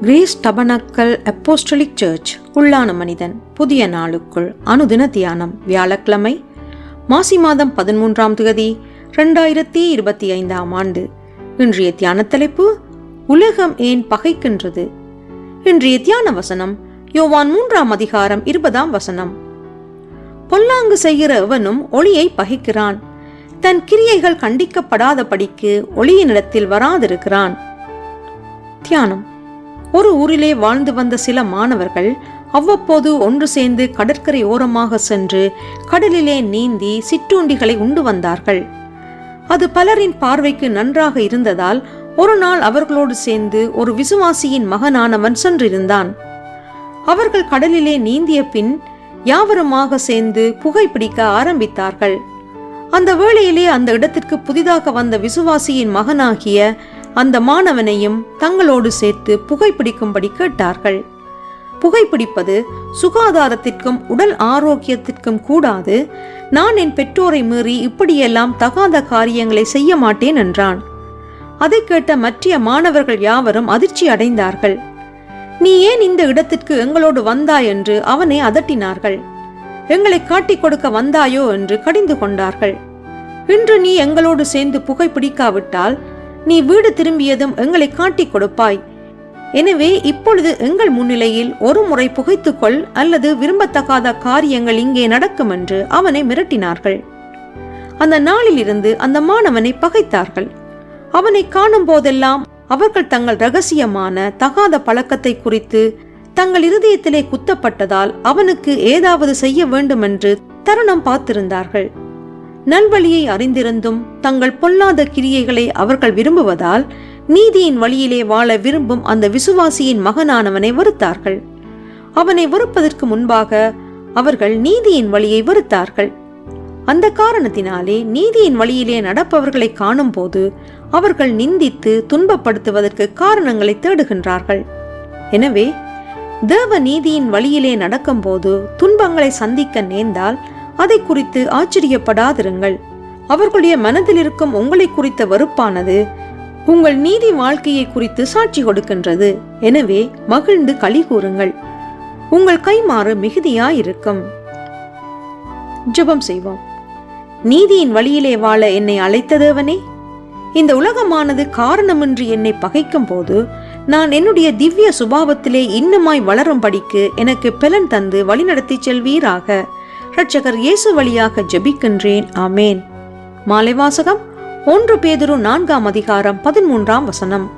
Grace tabernacle apostolic search உள்ளான மனிதன் புதிய நாளுக்குள் அனுதின தியானம் வியாழக்கிழமை மாசி மாதம் பதிமூன்றாம் தேதி ரெண்டாயிரத்தி இருபத்தி ஐந்தாம் ஆண்டு. இன்றைய தியான தலைப்பு உலகம் ஏன் பகைக்கின்றது? இன்றைய தியான வசனம் யோவான் மூன்றாம் அதிகாரம் இருபதாம் வசனம். பொல்லாங்கு செய்கிற எவனும் ஒளியை பகைக்கிறான். தன் கிரியைகள் கண்டிக்கப்படாதபடிக்கு ஒளியினிடத்தில் வராதிருக்கிறான். தியானம். ஒரு ஊரிலே வாழ்ந்து வந்த சில மாணவர்கள் அவ்வப்போது ஒன்று சேர்ந்து கடற்கரை ஓரமாக சென்று கடலிலே நீந்தி சிற்றுண்டிகளை உண்டு வந்தார்கள். அது பலரின் பார்வைக்கு நன்றாக இருந்ததால் ஒரு நாள் அவர்களோடு சேர்ந்து ஒரு விசுவாசியின் மகனானவன் சென்றிருந்தான். அவர்கள் கடலிலே நீந்திய பின் யாவருமாக சேர்ந்து புகைப்பிடிக்க ஆரம்பித்தார்கள். அந்த வேளையிலே அந்த இடத்திற்கு புதிதாக வந்த விசுவாசியின் மகனாகிய அந்த மாணவனையும் தங்களோடு சேர்த்து புகைப்பிடிக்கும்படி கேட்டார்கள். புகைப்பிடிப்பது சுகாதாரத்திற்கும் உடல் ஆரோக்கியத்திற்கும் கூடாது. நான் என் பெற்றோரை மீறி இப்படியெல்லாம் தகாத காரியங்களை செய்ய மாட்டேன் என்றான். அதை கேட்ட மற்ற மாணவர்கள் யாவரும் அதிர்ச்சி அடைந்தார்கள். நீ ஏன் இந்த இடத்திற்கு எங்களோடு வந்தாய் என்று அவனை அதட்டினார்கள். எங்களை காட்டிக் கொடுக்க வந்தாயோ என்று கடிந்து கொண்டார்கள். இன்று நீ எங்களோடு சேர்ந்து புகைப்பிடிக்காவிட்டால் நீ வீடு திரும்பியதும் எங்களை காட்டிக் கொடுப்பாய். எனவே இப்பொழுது எங்கள் முன்னிலையில் ஒரு முறை புகைத்துக்கொள் அல்லது விரும்பத்தகாத காரியங்கள் இங்கே நடக்கும் என்று அவனை மிரட்டினார்கள். அந்த நாளிலிருந்து அந்த மாணவனை பகைத்தார்கள். அவனை காணும் போதெல்லாம் அவர்கள் தங்கள் ரகசியமான தகாத பழக்கத்தை குறித்து தங்கள் இருதயத்திலே குத்தப்பட்டதால் அவனுக்கு ஏதாவது செய்ய வேண்டுமென்று தருணம் பார்த்திருந்தார்கள். நல்வழியை அறிந்திருந்தும் தங்கள் பொல்லாத கிரியைகளை அவர்கள் விரும்புவதால் நீதியின் வழியிலே வாழ விரும்பும் அந்த விசுவாசியின் மகனானவனை வெறுத்தார்கள். அவனை வெறுப்பதற்கு முன்பாக அவர்கள் நீதியின் வழியை வெறுத்தார்கள். அந்த காரணத்தினாலே நீதியின் வழியிலே நடப்பவர்களை காணும்போது அவர்கள் நிந்தித்து துன்பப்படுத்துவதற்கு காரணங்களை தேடுகின்றார்கள். எனவே தேவ நீதியின் வழியிலே நடக்கும்போது துன்பங்களை சந்திக்க நேர்ந்தால் அதை குறித்து ஆச்சரியப்படாதிருங்கள். அவர்களுடைய மனதில் இருக்கும் உங்களை குறித்த வெறுப்பானது உங்கள் நீதி வாழ்க்கையை குறித்து சாட்சி கொடுக்கின்றது. எனவே மகிழ்ந்து களி கூறுங்கள். உங்கள் கைமாறு மிகுதியாயிருக்கும். ஜெபம் செய்வோம். நீதியின் வழியிலே வாழ என்னை அழைத்ததேவனே இந்த உலகமானது காரணமின்றி என்னை பகைக்கும் போது நான் என்னுடைய திவ்ய சுபாவத்திலே இன்னமாய் வளரும்படிக்கு எனக்கு பலன் தந்து வழிநடத்தி செல்வீராக. இரட்சகர் இயேசு வழியாக ஜெபிக்கின்றேன். ஆமேன். மாலை வாசகம் ஒன்று பேதுரு நான்காம் அதிகாரம் பதிமூன்றாம் வசனம்.